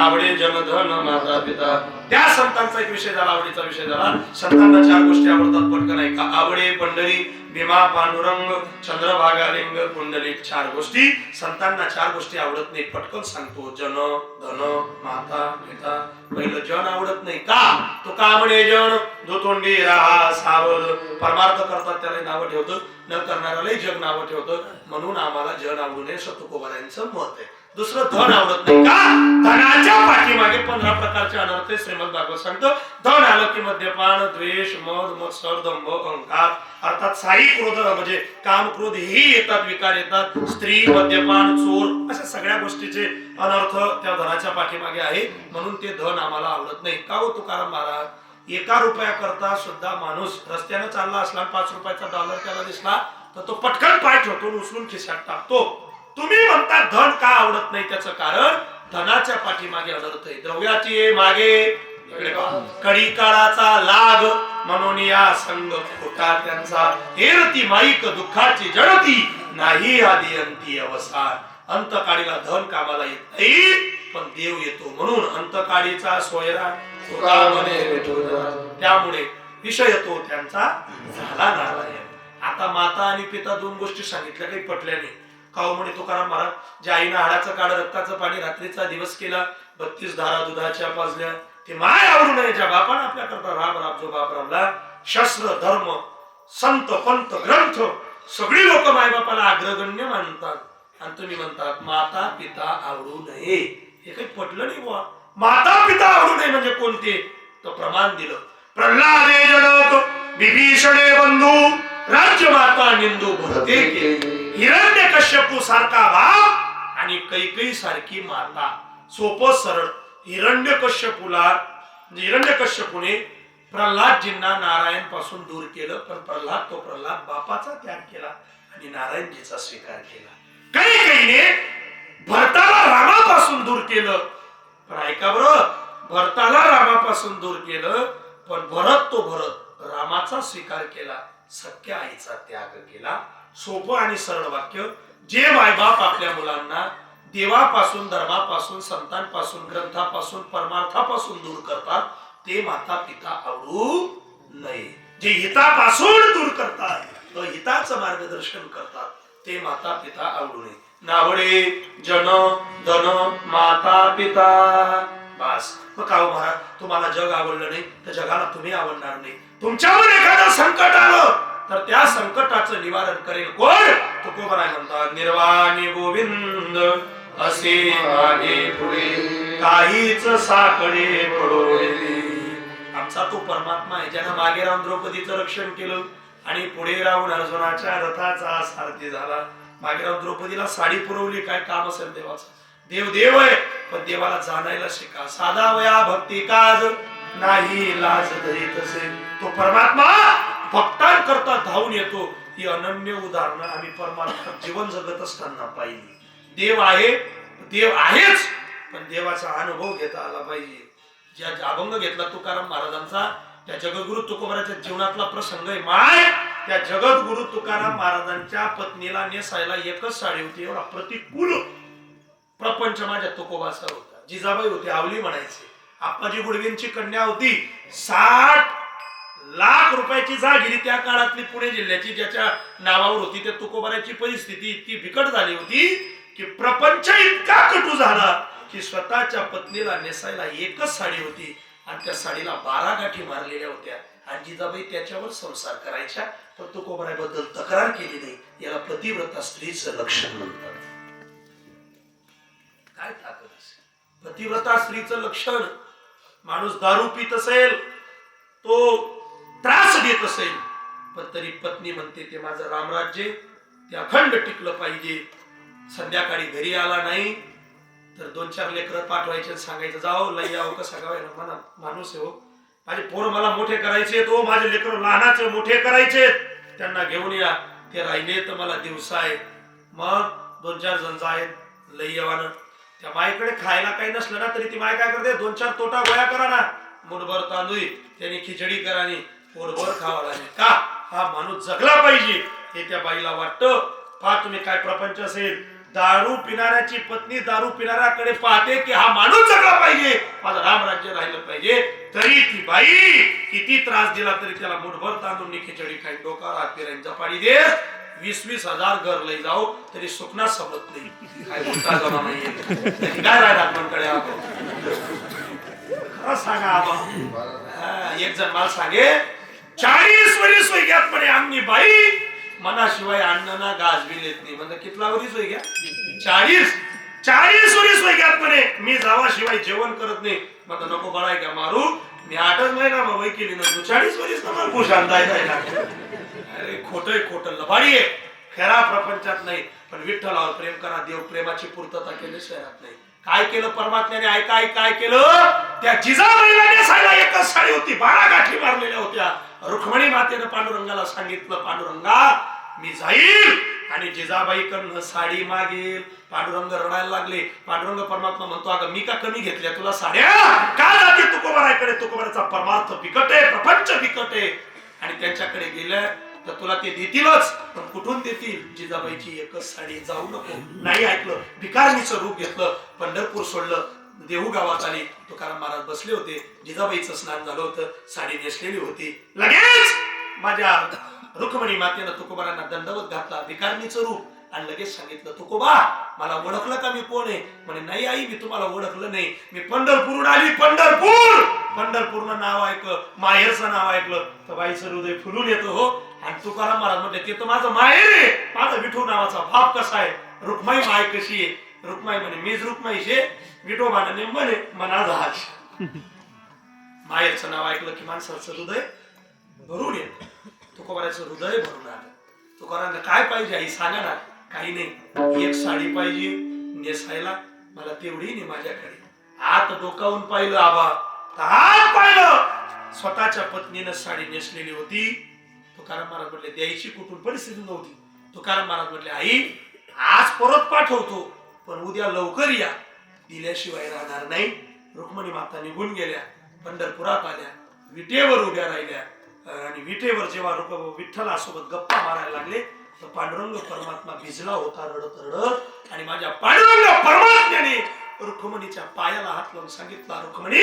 नावडे जनधन माता पिता. त्या संतांचा एक विषय झाला आवडीचा विषय झाला. संतांना चार गोष्टी आवडतात पटकन ऐका आवडे पंढरी भीमा पांडुरंग चंद्रभागा लिंग कुंडली चार गोष्टी. संतांना चार गोष्टी आवडत नाही. पटकन सांगतो. जन धन माता पिता. पहिलं जन आवडत नाही. का? तो का आवडे जन? दुतोंडी राहा सावध. परमार्थ करतात त्याला नावं ठेवतं. न करणाऱ्यालाही जग नावं ठेवतं. म्हणून आम्हाला जन आवडू नये सतुकोबारायांचं मत आहे. दुसरं धन आवडत नाही. का? धनाच्या पाठीमागे पंधरा प्रकारचे अनर्थ श्रीमद भागवत सांगतो. धन आलं की मद्यपान द्वेष मध मत्सर दंभ अंकार अर्थात साई क्रोध म्हणजे काम क्रोध ही येतात विकार येतात. स्त्री मद्यपान चोर अशा सगळ्या गोष्टीचे अनर्थ त्या धनाच्या पाठीमागे आहे. म्हणून ते धन आम्हाला आवडत नाही. का हो तुकाराम महाराज? एका रुपया करता सुद्धा माणूस रस्त्याने चालला असला पाच रुपयाचा डॉलर त्याला दिसला तर तो पटकन पाय ठेवतो उचलून खिशात टाकतो. तुम्ही म्हणता धन का आवडत नाही त्याचं कारण? धनाच्या पाठीमागे अनर्थ आहे. द्रव्याची मागे. कडी काळाचा लाग म्हणून या संग खोटा त्यांचा. हेरती माईक दुःखाची जडती नाही आदी अंती अवसार. अंतकाळीला धन कामाला येत नाही पण देव येतो म्हणून अंतकाळीचा सोयरा त्यामुळे विषय तो त्यांचा झाला नारायण. आता माता आणि पिता दोन गोष्टी सांगितल्या काही पटल्या नाही. खाऊ म्हणे तुकाराम महाराज ज्या आईनं हाडाचं काळ रक्ताचं पाणी रात्रीचा दिवस केला बत्तीस धारा दुधाच्या पाजल्या ते माय आवडू नये ज्या बापानं आपल्या करता राब राब जो बाप राबला शस्त्र धर्म संत पंत ग्रंथ सगळी लोक मायबापाला अग्रगण्य मानतात. आणि तुम्ही म्हणतात माता पिता आवडू नये. हे काही पटलं नाही बुवा. माता पिता आवडू नये म्हणजे कोणते? तर प्रमाण दिलं. प्रल्हादे जनक विभीषणे बंधू राज्य माता निंदू भरते हिरण्य कश्यपू सारखा बाप आणि कैकई सारखी माता. सोपं सरळ. हिरण्य कश्यपूला हिरण्य कश्यपूने प्रल्हादजींना नारायणपासून दूर केलं पण प्रल्हाद तो प्रल्हाद बापाचा त्याग केला आणि नारायणजीचा स्वीकार केला. काही काहीने भरताला रामापासून दूर केलं. पण ऐका बरं भरताला रामापासून दूर केलं पण भरत तो भरत रामाचा स्वीकार केला सख्या आईचा त्याग केला. सोपं आणि सरळ वाक्य. जे मायबाप आपल्या मुलांना देवापासून धर्मापासून संतांपासून ग्रंथापासून परमार्थापासून दूर करतात ते माता पिता आवडू नये. जे हितापासून दूर करतात हिताचं मार्गदर्शन करतात ते माता पिता आवडू नये. नावडे जन धन माता पिता. बस. मग का हो महाराज तुम्हाला जग आवडलं नाही तर जगाला तुम्ही आवडणार नाही. तुमच्यावर एखादं संकट आलं तर त्या संकटाचं निवारण करेल कोण? तुकोबराय म्हणतात निर्वाणी गोविंद असे पुढे. काहीच साकडे पडोले आमचा तो परमात्मा आहे ज्यानं मागे राहून द्रौपदीचं रक्षण केलं आणि पुढे राहून अर्जुनाच्या रथाचा सारथी झाला. मागे राहून द्रौपदीला साडी पुरवली काय काम असेल देवाचं? देव देव आहे पण देवाला जाणायला शिका. साधा वया भक्ती काज नाही लाज तरी तसे तो परमात्मा भक्तांकरता धावून येतो. ही अनन्य उदाहरणं आम्ही परमार्थ जीवन जगत असताना पाहिली. देव आहे देव आहेच पण देवाचा अनुभव घेता आला पाहिजे. ज्या अभंग घेतला तुकाराम महाराजांचा त्या जगद्गुरु तुकोबाराच्या जीवनातला प्रसंग आहे माय. त्या जगद्गुरु तुकाराम महाराजांच्या पत्नीला नेसायला एकच साडी होती एवढा प्रतिकूल प्रपंच माझ्या तुकोबाचा होता. जिजाबाई होती आवली म्हणायचे. आप्पाजी गुडवेंची कन्या होती साठ लाख रुपयाची जागिरी त्या काळातली पुणे जिल्ह्याची ज्याच्या नावावर होती त्या तुकोबाराची परिस्थिती इतकी बिकट झाली होती की प्रपंच इतका कटू झाला की स्वतःच्या पत्नीला नेसायला एकच साडी होती आणि त्या साडीला बारा गाठी मारलेल्या होत्या. आणि जिजाबाई त्याच्यावर संसार करायच्या पण तुकोबाराबद्दल तक्रार केली नाही. याला पतिव्रता स्त्रीचं लक्षण म्हणतात. काय ताकद असेल? पतिव्रता स्त्रीचं लक्षण माणूस दारू पित असेल तो त्रास देत असेल. पण तरी पत्नी म्हणते ते माझं रामराज्य ते अखंड टिकलं पाहिजे. संध्याकाळी घरी आला नाही तर दोन चार लेकरं पाठवायचे आणि सांगायचं जाओ लई आहो कसं गाव म्हणा माणूस आहे हो. माझे पोर मला मोठे करायचे तो हो. माझे लेकर लहानाचे मोठे करायचे त्यांना घेऊन या. ते राहिले तर मला दिवसा आहे. मग दोन चार जण आहेत लई येवानं त्या माईकडे खायला काही नसलं ना तरी ती माय काय करते? दोन चार तोटा गोळ्या करा ना. मुठभर तांदूळ त्यांनी खिचडी करा पोटभर खावा लागेल. का? हा माणूस जगला पाहिजे. हे त्या बाईला वाटतं. पहा तुम्ही काय प्रपंच असेल. दारू पिणाऱ्याची पत्नी दारू पिणाऱ्याकडे पाहते की हा माणूस जगला पाहिजे. माझं राम राज्य राहिलं पाहिजे. तरी ती बाई किती त्रास दिला तरी त्याला मुठभर तांदूळ खिचडी खाई डोका रात फिरायची जपाडी दे. वीस वीस हजार घर लई जाऊ तरी सुकना समजत नाही. काय बोलता जमा नाहीये. काय राहिला आपणकडे आपण खरं सांगा आबा एक जण मला सांगे चाळीस वरीस वैग्यात म्हणे आम्ही बाई. मनाशिवाय अण्णांना ना गाज बी लेत नाही. म्हणजे कितला वरीस वैग्या चाळीस. चाळीस वरीस वैग्यात म्हणे. मी जावाशिवाय जेवण करत नाही. म्हणजे नको बळाय का मारू. मी आठच महिना मग केली ना तू चाळीस वरीस ना मला अंदाज जायला अरे खोटं खोटं. लबाडी आहे. खरा प्रपंचात नाही. पण विठ्ठलावर प्रेम करा देव प्रेमाची पूर्तता केली शहरात नाही. काय केलं परमात्म्याने? ऐका ऐक काय केलं. त्या जिजाबाईला नेसायला एकच साडी होती. बारा गाठी मारलेल्या होत्या. रुक्मणी मातेनं पांडुरंगाला सांगितलं पांडुरंगा मी जाईल आणि जिजाबाईकडनं साडी मागेल. पांडुरंग रडायला लागले. पांडुरंग परमात्मा म्हणतो अगं मी का कमी घेतल्या तुला साड्या? का जाते तुकोबाराकडे तुकोबाराचा परमार्थ बिकट आहे प्रपंच बिकट आहे. आणि त्यांच्याकडे गेलं तर तुला ते देतीलच पण कुठून देतील? जिजाबाईची एकच साडी जाऊ नको. नाही ऐकलं. भिकारणीचं रूप घेतलं. पंढरपूर सोडलं. देहू गावात आली तुकाराम महाराज बसले होते. जिजाबाईचं स्नान झालं होतं. साडी नेसलेली होती. लगेच माझ्या रुक्मणी मातेनं तुकोबारांना दंडवत घातला. भिकारणीचं रूप. आणि लगेच सांगितलं तुकोबा मला ओळखलं का मी कोण आहे? म्हणे नाही आई मी तुम्हाला ओळखलं नाही. मी पंढरपूरून आली. पंढरपूर! पंढरपूरनं नाव ऐकलं. माहेरचं नाव ऐकलं. तर बाईचं हृदय फुलून येतो हो. आणि तुकाराम महाराज म्हटले ते तर माझं माहेर आहे. माझा विठू नावाचा बाप कसा आहे? रुक्माई माय कशी आहे? रुक्माई म्हणे मीच रुक्माई शे विठोबाने म्हणे मना जहाज माहेरचं नाव ऐकलं की माणसाचं हृदय भरून येत. तुकोबाराचं हृदय भरून आलं तुकारांना काय पाहिजे आई सांगा ना. काही नाही. एक साडी पाहिजे नेसायला. मला तेवढी नाही माझ्याकडे. आत डोकावून पाहिलं आबा. आत पाहिलं. स्वतःच्या पत्नीनं साडी नेसलेली होती. तुकाराम महाराज म्हटले द्यायची कुठून? परिस्थिती नव्हती. तुकाराम महाराज म्हटले आई आज परत पाठवतो. पण उद्या लवकर या. दिल्याशिवाय राहणार नाही. रुक्मणी माता निघून गेल्या. पंढरपुरात आल्या. विटेवर उभ्या राहिल्या. आणि विटेवर जेव्हा रुक- विठ्ठलासोबत गप्पा मारायला लागले तर पांडुरंग परमात्मा भिजला होता रडत रडत आणि माझ्या पांडुरंग परमात्म्याने रुक्मणीच्या पायाला हात लावून सांगितलं रुक्मणी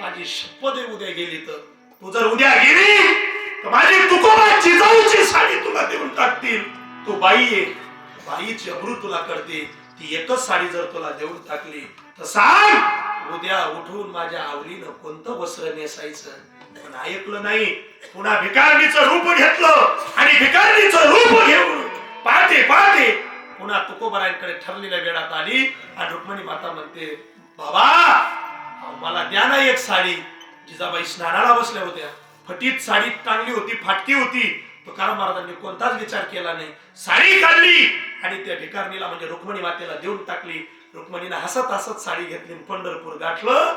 माझी शपथ उद्या गेली तर. तू जर उद्या गेली तर माझी तुकोबा जिजाऊची साडी तुला देऊन टाकतील. तू बाई आहे बाईची अब्रू तुला करते. ती एकच साडी जर तुला देऊन टाकली तर सांग उद्या उठून माझ्या आवडीनं कोणतं वस्त्र नेसायचं? पण ऐकलं नाही? पुन्हा भिकारणीचं रूप घेतलं आणि भिकारणीचं रूप घेऊन पाहते पाहते. पुन्हा तुकोबरायांकडे ठरलेल्या वेळात आली आणि रुक्मिणी माता म्हणते बाबा मला द्या ना एक साडी. जिजाबाई स्नानाला बसल्या होत्या. फटीत साडी टांगली होती फाटकी होती. तुकाराम महाराजांनी कोणताच विचार केला नाही. साडी काढली आणि त्या भिकारणीला म्हणजे रुक्मणी मातेला देऊन टाकली. रुक्मणीने हसत हसत साडी घेतली आणि पंढरपूर गाठलं.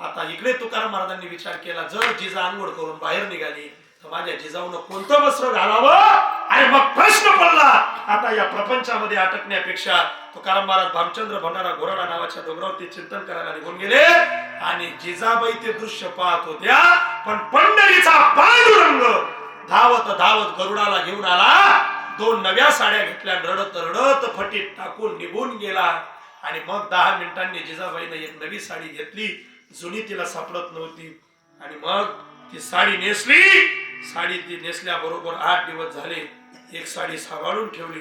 आता इकडे तुकाराम महाराजांनी विचार केला जर जिजा आंघोळ करून बाहेर निघाली तर माझ्या जिजाऊन कोणतं वस्त्र घालावं? आणि मग प्रश्न पडला. आता या प्रपंचामध्ये अटकण्यापेक्षा तुकाराम महाराज भामचंद्र भंडारा घोराडा नावाच्या डोंगरावरती चिंतन करायला निघून गेले. आणि जिजाबाई ते दृश्य पाहत होत्या पण पंढरीचा पांडुरंग धावत धावत गरुडाला घेऊन आला. दोन नव्या साड्या घेतल्या. रडत रडत फटीत टाकून निघून गेला. आणि मग दहा मिनिटांनी जिजाबाईने एक नवी साडी घेतली. जुनी तिला सापडत नव्हती. आणि मग ती साडी नेसली. साडी ती नेसल्या बरोबर आठ दिवस झाले. एक साडी सांभाळून ठेवली.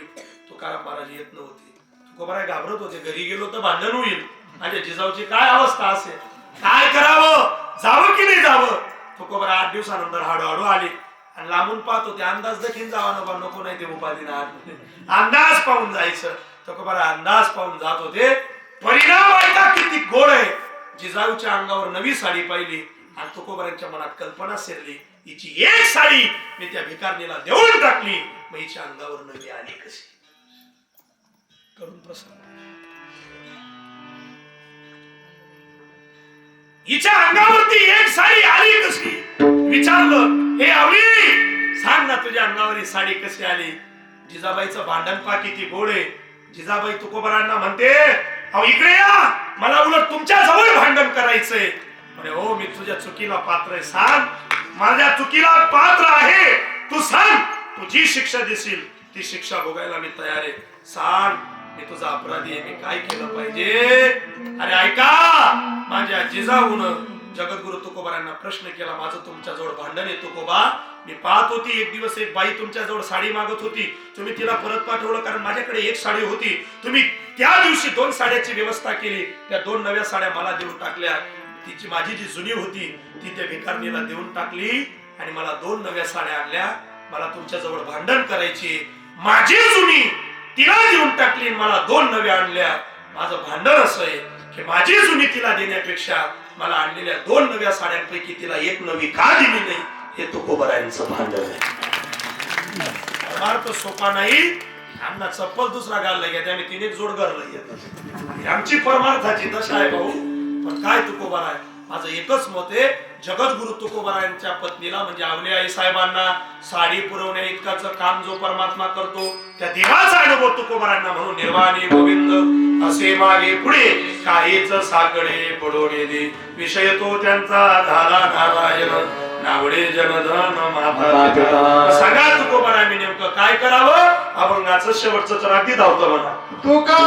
तुकाराम महाराज येत नव्हते. तुकोबाराय घाबरत होते. घरी गेलो तर भांडण होईल. माझ्या जिजाऊची काय अवस्था असेल? काय करावं? जावं की नाही जावं? तुकोबारा आठ दिवसानंतर हळूहळू आली. आणि लांबून पाहतो ते अंदाज देखील जावा नको नको नाही ते उपाधी अंदाज पाहून जायचं. तुकोबारा अंदाज पाहून जात होते. परिणाम ऐका किती गोड आहे. जिजाऊच्या अंगावर नवी साडी पाहिली आणि तुकोबारांच्या मनात कल्पना शिरली हिची एक साडी मी त्या भिकारणीला देऊन टाकली. मग हिच्या अंगावर नवी आली कशी? करून प्रसन्न. हिच्या अंगावरती एक साडी आली कशी? विचारलं. हे आवडी सांग ना तुझ्या अंगावर साडी कशी आली? जिजाबाईचं भांडण पा किती गोड आहे. जिजाबाई तुकोबरांना म्हणते अहो इकडे या! मला उलट तुमच्या जवळ भांडण करायचंय. म्हणे हो मी तुझ्या चुकीला पात्र आहे. सांग. माझ्या चुकीला पात्र आहे. तू सांग. तू जी शिक्षा देशील. ती शिक्षा भोगायला मी तयार आहे. सांग. मी तुझा अपराधी आहे. मी काय केलं पाहिजे? अरे ऐका. माझ्या जिजाऊन जगद्गुरु तुकोबारांना प्रश्न केला माझं तुमच्या जवळ भांडण आहे तुकोबा. मी पाहत होती एक दिवस एक बाई तुमच्या जवळ साडी मागत होती. तुम्ही तिला परत पाठवलं कारण माझ्याकडे एक साडी होती. तुम्ही त्या दिवशी दोन साड्याची व्यवस्था केली. त्या दोन नव्या साड्या मला देऊन टाकल्या. तिची माझी जी जुनी होती ती त्या भिकारणीला देऊन टाकली आणि मला दोन नव्या साड्या आणल्या. मला तुमच्या जवळ भांडण करायची माझी जुनी तिला देऊन टाकली आणि मला दोन नव्या आणल्या. माझं भांडण असं आहे की माझी जुनी तिला देण्यापेक्षा मला आणलेल्या दोन नव्या साड्यांपैकी तिला एक नवी का दिली नाही हे तुकोबरायांचं भांडण आहे. परमार्थ सोपा नाही अण्णा चप्पल दुसरा घालला घ्या त्याने तिने जोड घालला आमची परमार्थाची दशा आहे भाऊ. पण काय तुकोबर आहे माझं एकच मत आहे जगद्गुरु तुकोबारायांच्या पत्नीला म्हणजे आवले आई साहेबांना साडी पुरवण्या इतकाच काम जो परमात्मा करतो त्या देवाचा अनुभव तुकोबारांना म्हणून निर्वाणी गोविंद असे मागे पुढे काहीच साकडे पडोने दे विषय तो त्यांचा झाला नारायण नावडे जनधन माता. सांगा तुकोबारांनी नेमकं काय करावं? अभंगाचं शेवटचं तर अगदी धावतं म्हणा तुका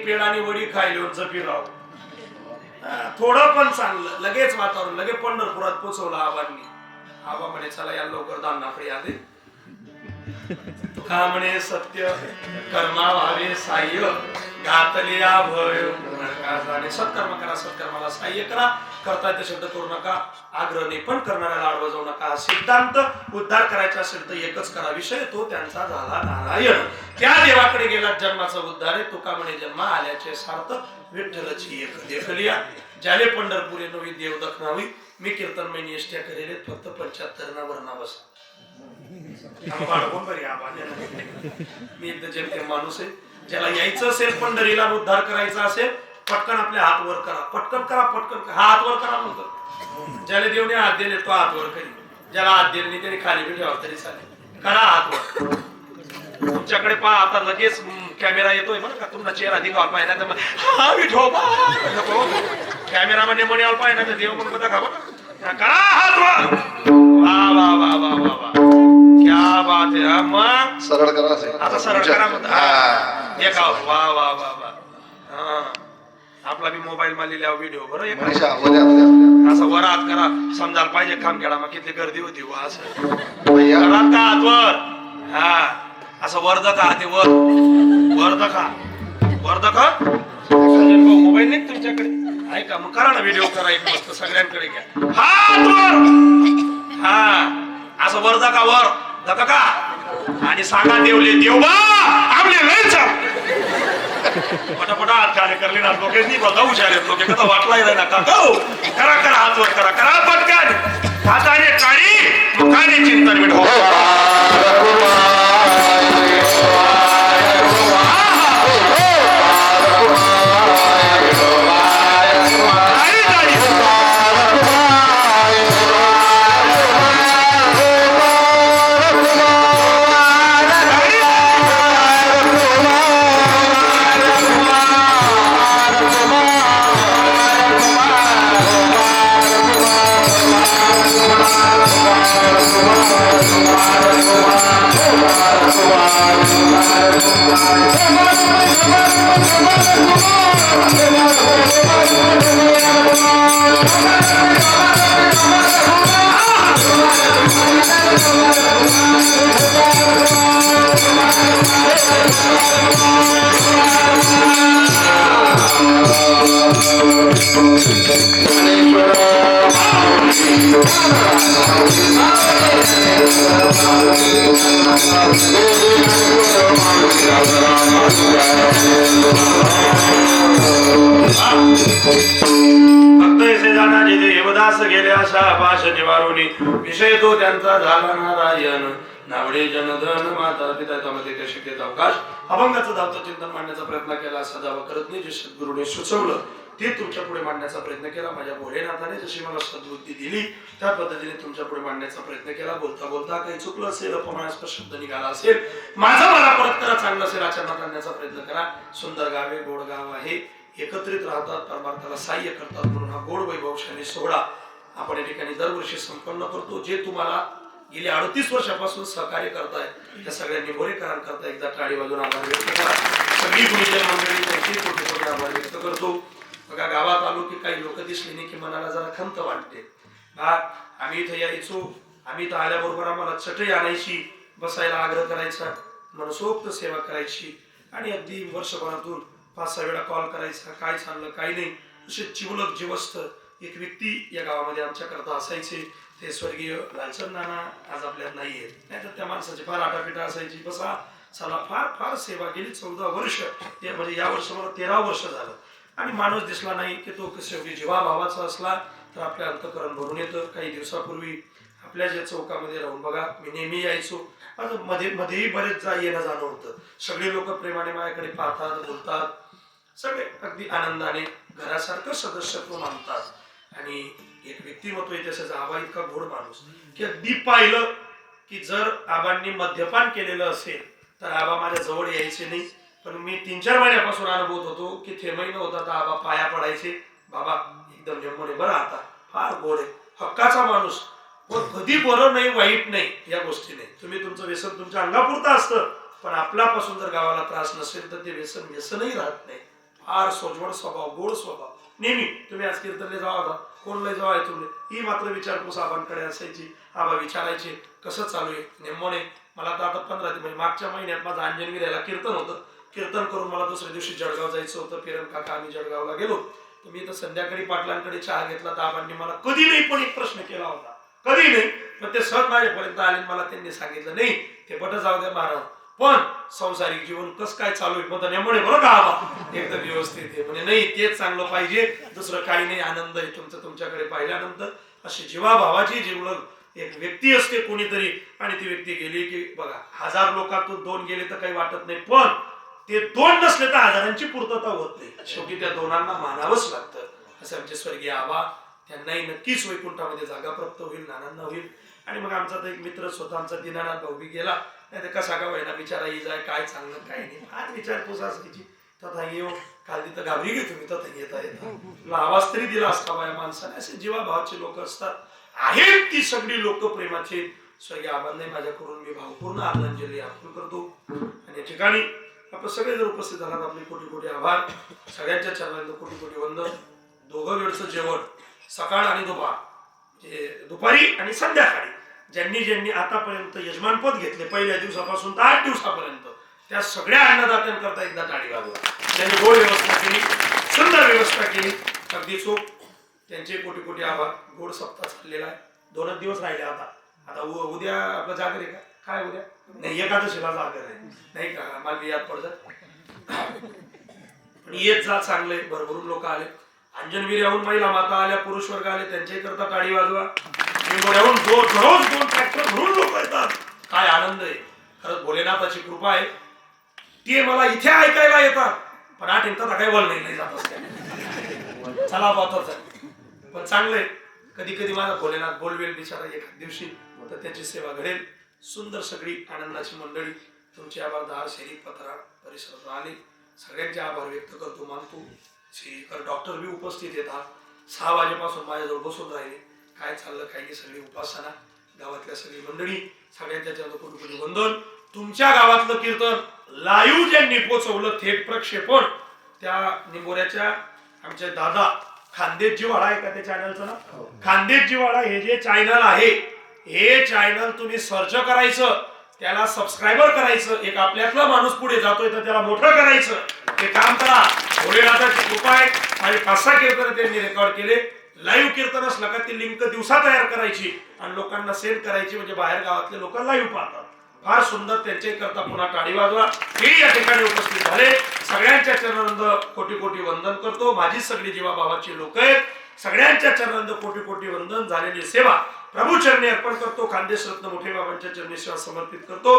एक पेड आणि वडी खायली जपी थोडं पण चांगलं. लगेच वातावरण लगेच पंढरपुरात पोचवलं आबांनी आबा म्हणे चला या लवकर दानाकडे आले का म्हणे सत्य कर्मा व्हावे साह्य. घातलिया भय. आणि सत्कर्म करा सत्कर्माला साह्य करा. करता ते शब्द करू नका. आग्रह नाही पण करणाऱ्याला आडवं जाऊ नका सिद्धांत उद्धार करायचा असेल तर एकच करा विषय. तो त्यांचा झाला नारायण. त्या देवाकडे गेला जन्माचा उद्धार आहे. तुका म्हणे जन्म आल्याचे सार्थक विठ्ठलची एक देखलिया ज्याले पंढरपुरे नवी देव दखनावी मी कीर्तनमय निष्ठ्या करेले. फक्त पंच्याहत्तर ना वर्णा बसा. मी एकदा जेमते माणूस आहे. ज्याला यायचं असेल पंढरीला उद्धार करायचा असेल पटकन आपल्या हात वर करा. पटकन करा पटकन हा हात वर करा म्हणतो. ज्याला देवने हात दिले तो हात वर करी ज्याला हात दिले नाही त्याने खाली बी ठेवा तरी चालेल. करा हात वर. तुमच्याकडे पहा आता लगेच कॅमेरा येतोय बरं का. तुमचा चेहरा दिखावा पाहिला तर हा विठोबा कॅमेरा मध्ये म्हणे पाहिला तर देव पण बघा करा हात वर. वा वा वा वा वा वा. बात आहे. हा मग? सरळ करा. आता सरळ करा. हा. एक. वा वा वा वा. हा. आपला बी मोबाईल मारलेला व्हिडिओ बरं? एक मनीषा उद्या उद्या असं वर हात करा. समजायला पाहिजे काम केला मग किती गर्दी होती वा असं. का हात वर? हा. असं वर्धका ते वर. वर्धका वर्धका सज्जन भाऊ मोबाईल नाही का तुमच्याकडे. ऐका मग करा ना व्हिडिओ करा एक मस्त. सगळ्यांकडे घ्या. हात वर! हा. असं वर का वर. धका का? आणि सांगा देवले देवबा आपले लय चाल पटापटा हात कार्य करले ना लोक नाही बघा हुशार आहेत लोक. कसा वाटलाय ना का हो करा करा हात वर करा करा पटकन. हाताने काळी मुखाने चिंतन मिठ भक्त येथे जाणार जिथे गेले अशा पाश निवारुनी. विषय तो त्यांचा झाला नारायण. नावडे जनधन माता पिता त्यामध्ये ते शिकेत अवकाश. अभंगाचं धावतं चिंतन मांडण्याचा प्रयत्न केला. असा दावा करत नाही जे सद्गुरूने सुचवलं. ते तुमच्यापुढे मांडण्याचा प्रयत्न केला. माझ्या भोलेनाथाने जशी मला सद्बुद्धी दिली त्या पद्धतीने तुमच्यापुढे मांडण्याचा प्रयत्न केला. बोलता बोलता काही चुकलं असेल अपमानास्पद शब्द निघाला असेल माझा मला परत करा चांगलं असेल आचरणात आणण्याचा प्रयत्न करा. सुंदर गावे गोड गाव आहे. एकत्रित राहतात परमार्थाला सहाय्य करतात म्हणून हा गोड वैभवशाली सोहळा आपण या ठिकाणी दरवर्षी संपन्न करतो. जे तुम्हाला गेली अडतीस वर्षापासून सहकार्य करताय त्या सगळ्यांनी मोरेकरां करता एकदा टाळी वाजून आभार व्यक्त करा. सगळी गुरुजन मंडळी त्यांची कोटी कोटी आभार व्यक्त करतो. बघा गावात आलो की काही लोक दिसली नाही की मनाला जरा खंत वाटते. हा आम्ही इथं यायचो. आम्ही इथं आल्याबरोबर आम्हाला चटई आणायची बसायला आग्रह करायचा मनसोक्त सेवा करायची. आणि अगदी वर्षभरातून पाच सहा वेळा कॉल करायचा काय चाललं काय नाही. असे चिवलक जीवस्त एक व्यक्ती या गावामध्ये आमच्याकरता असायचे. ते स्वर्गीय लालचंद नाना आज आपल्यात नाहीये नाही तर त्या माणसाची फार आटापिटा असायची. बसा चला फार फार सेवा केली चौदा वर्ष. ते म्हणजे या वर्ष मला तेरा वर्ष झालं. आणि माणूस दिसला नाही की तो शेवटी जीवाभावाचा असला तर आपल्या अंतकरण भरून येतं. काही दिवसापूर्वी आपल्या ज्या चौकामध्ये राहून बघा मी नेहमी यायचो. आता मध्ये मध्येही बरेच जा येणं जाणं होतं सगळे लोक प्रेमाने माझ्याकडे पाहतात बोलतात. सगळे अगदी आनंदाने घरासारखं सदस्यत्व मानतात. आणि एक व्यक्तिमत्व आहे त्याचा आबा इतका गोड माणूस. की अगदी पाहिलं की जर आबांनी मद्यपान केलेलं असेल तर आबा माझ्या जवळ यायचे नाही. पण मी तीन चार महिन्यापासून अनुभवत होतो की थेंबही नव्हता तर आबा पाया पडायचे. बाबा एकदम नेमणे बरं आता. फार गोड आहे. हक्काचा माणूस. व कधी बरं नाही वाईट नाही या गोष्टी नाही. तुम्ही तुमचं व्यसन तुमच्या अंगापुरतं असतं. पण आपल्यापासून जर गावाला त्रास नसेल तर ते व्यसन व्यसनही राहत नाही. फार सोजवळ स्वभाव गोड स्वभाव. नेहमी तुम्ही आज कीर्तनले जावा होता कोणला जावा आहे तुम्ही ही मात्र विचारपूस आबांकडे असायची. आबा विचारायचे कसं चालू आहे? नेमोने मला तर आता पंधरा ते म्हणजे मागच्या महिन्यात माझं अंजनगिरीला कीर्तन होतं. कीर्तन करून मला दुसऱ्या दिवशी जळगाव जायचं होतं. किरण काका आम्ही जळगावला गेलो. तर मी तर संध्याकाळी पाटलांकडे चहा घेतला. दाबांनी मला कधी नाही पण एक प्रश्न केला होता. कधी नाही? पण ते सहज माझ्यापर्यंत आले मला त्यांनी सांगितलं नाही ते बट जाऊ द्या महाराज. पण संसारिक जीवन कसं काय चालू आहे? मदन यामुळे बरं का आबा? एकदम व्यवस्थित आहे. म्हणजे नाही तेच चांगलं पाहिजे. दुसरं काही नाही. आनंद आहे तुमचं. तुमच्याकडे पाहिल्यानंतर अशी जीवा भावाची जीवलग एक व्यक्ती असते कोणीतरी आणि ती व्यक्ती गेली की बघा हजार लोकातून दोन गेले तर काही वाटत नाही. पण ते दोन नसले तर हजारांची पूर्तता होत नाही. शेवटी त्या दोनांना मानावंच लागतं. असे आमचे स्वर्गीय आबा त्यांनाही नक्कीच वैकुंठामध्ये जागा प्राप्त होईल नानांना होईल. आणि मग आमचा तर एक मित्र स्वतः आमचा दिनानाथ भाऊबी गेला. नाही तर कसा का व्हायना बिचारा ही जाय काय चांगलं काय नाही. फार विचारपूस असायची. तथा येऊ हो, काल तिथं घाबरी घे तुम्ही तथा येता येता. आवाज तरी दिला असता बाया माणसाने. असे जीवाभावाचे लोक असतात. आहेत ती सगळी लोक प्रेमाचे. स्वर्गीय आबांनाही माझ्याकडून मी भावपूर्ण आदरांजली अर्पण करतो. आणि या ठिकाणी आपण सगळे जर उपस्थित झालात आपले कोटी कोटी आभार. सगळ्यांच्या चरणांना कोटी कोटी वंदन. दोघं वेळचं जेवण. सकाळ आणि दुपार. म्हणजे दुपारी आणि संध्याकाळी. ज्यांनी ज्यांनी आतापर्यंत यजमानपद घेतले पहिल्या दिवसापासून तर आठ दिवसापर्यंत. त्या सगळ्या अन्नदात्यांकरता एकदा टाळी वाजवा त्यांनी गोड व्यवस्था केली सुंदर व्यवस्था केली. अगदी चोख त्यांचे कोटी कोटी आभार. गोड सप्ताह चाललेला आहे. दोनच दिवस राहिले आता. आता उ- उद्या आपलं जागर आहे का? काय उद्या? नाही एकादशीला जागर आहे नाही. का? मला याद पडत? पण येत जा चांगले भरभरून लोक आले. अंजनवीर याहून महिला माता आल्या पुरुष वर्ग आले त्यांच्याही करता टाळी वाजवा. निंबोड्याहून दो दररोज दोन ट्रॅक्टर भरून लोक येतात. काय आनंद आहे. खरंच भोलेनाथाची कृपा आहे. ते मला इथे ऐकायला येतात. पण आठ इंचा काही वळ नाही जात असते. चला बातच पण चांगलंय कधी कधी माझा भोलेनाथ बोलवेल बिचारा एखाद दिवशी तर त्याची सेवा घडेल. सुंदर सगळी आनंदाची मंडळी तुमचे आभार दहा शेरी पत्रा परिसरात आले सगळ्यांचे आभार व्यक्त करतो मानतो. श्रीकर डॉक्टर बी उपस्थित येतात. सहा वाजेपासून माझ्याजवळ बसून राहिले. काय चाललं काय नाही सगळी उपासना. गावातल्या सगळी मंडळी सगळ्यांच्या कोटी कोटी वंदन तुमच्या गावातलं कीर्तन लाईव्ह ज्यांनी पोचवलं थेट प्रक्षेपण. त्या निंबोऱ्याच्या आमचे दादा खानदेश जिवाळा आहे का त्या चॅनलचं ना खानदेश जिवाळा हे जे चॅनल आहे हे चॅनल तुम्ही सर्च करायचं त्याला सबस्क्रायबर करायचं एक आपल्यातला माणूस पुढे जातोय तर त्याला मोठं करायचं. ते काम करा. भोलेनाथाची कृपा आहे आणि पाच सहा कीर्तन त्यांनी रेकॉर्ड केले. लाईव्ह कीर्तन असलं का ती लिंक दिवसा तयार करायची. आणि लोकांना सेंड करायची म्हणजे बाहेर गावातले लोक लाईव्ह पाहतात. फार सुंदर त्यांचे करता पुन्हा टाळी वाजवा. हे या ठिकाणी उपस्थित झाले. सगळ्यांच्या चरणानंद कोटी कोटी वंदन करतो. माझी सगळी जीवाभावाची लोक आहेत. सगळ्यांच्या चरणानंद कोटी कोटी वंदन. झालेली सेवा प्रभू चरणी अर्पण करतो खानदेश रत्न मोठे बाबांच्या चरणी सेवा समर्पित करतो.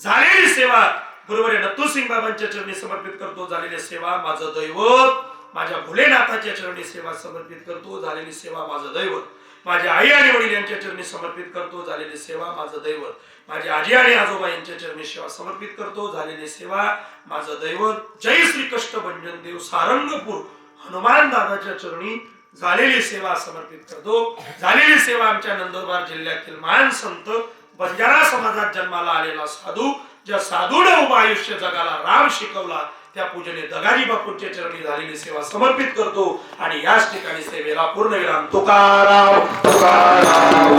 झालेली सेवा बरोबर आहे सिंग बाबांच्या चरणी समर्पित करतो. झालेली सेवा माझं दैवत माझ्या भोलेनाथाच्या चरणी सेवा समर्पित करतो. झालेली सेवा माझं दैवत माझ्या आई आणि वडील यांच्या चरणी समर्पित करतो. झालेली सेवा माझं दैवत माझे आजी आणि आजोबा यांच्या चरणी सेवा समर्पित करतो. झालेली सेवा माझं दैवत. जय श्री कष्ट भंजन देव सारंगपूर हनुमान दादाच्या चरणी झालेली सेवा समर्पित करतो झालेली सेवा आमच्या नंदुरबार जिल्ह्यातील महान संत बंजारा समाजात जन्माला आलेला साधू ज्या साधूने उभा आयुष्य जगाला राम शिकवला त्या पूजने दगाजी बापूंच्या चरणी झालेली सेवा समर्पित करतो आणि याच ठिकाणी सेवेला पूर्ण विराम तुकाराम तुकाराम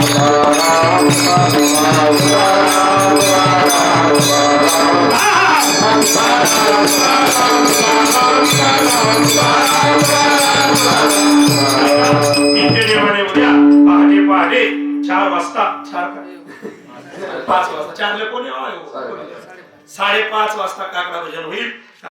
नित्यनेमाने उद्या पहाटे पहाटे चार वाजता चार पाच वाजता. चारला कोणी साडेपाच वाजता काकडा भजन होईल.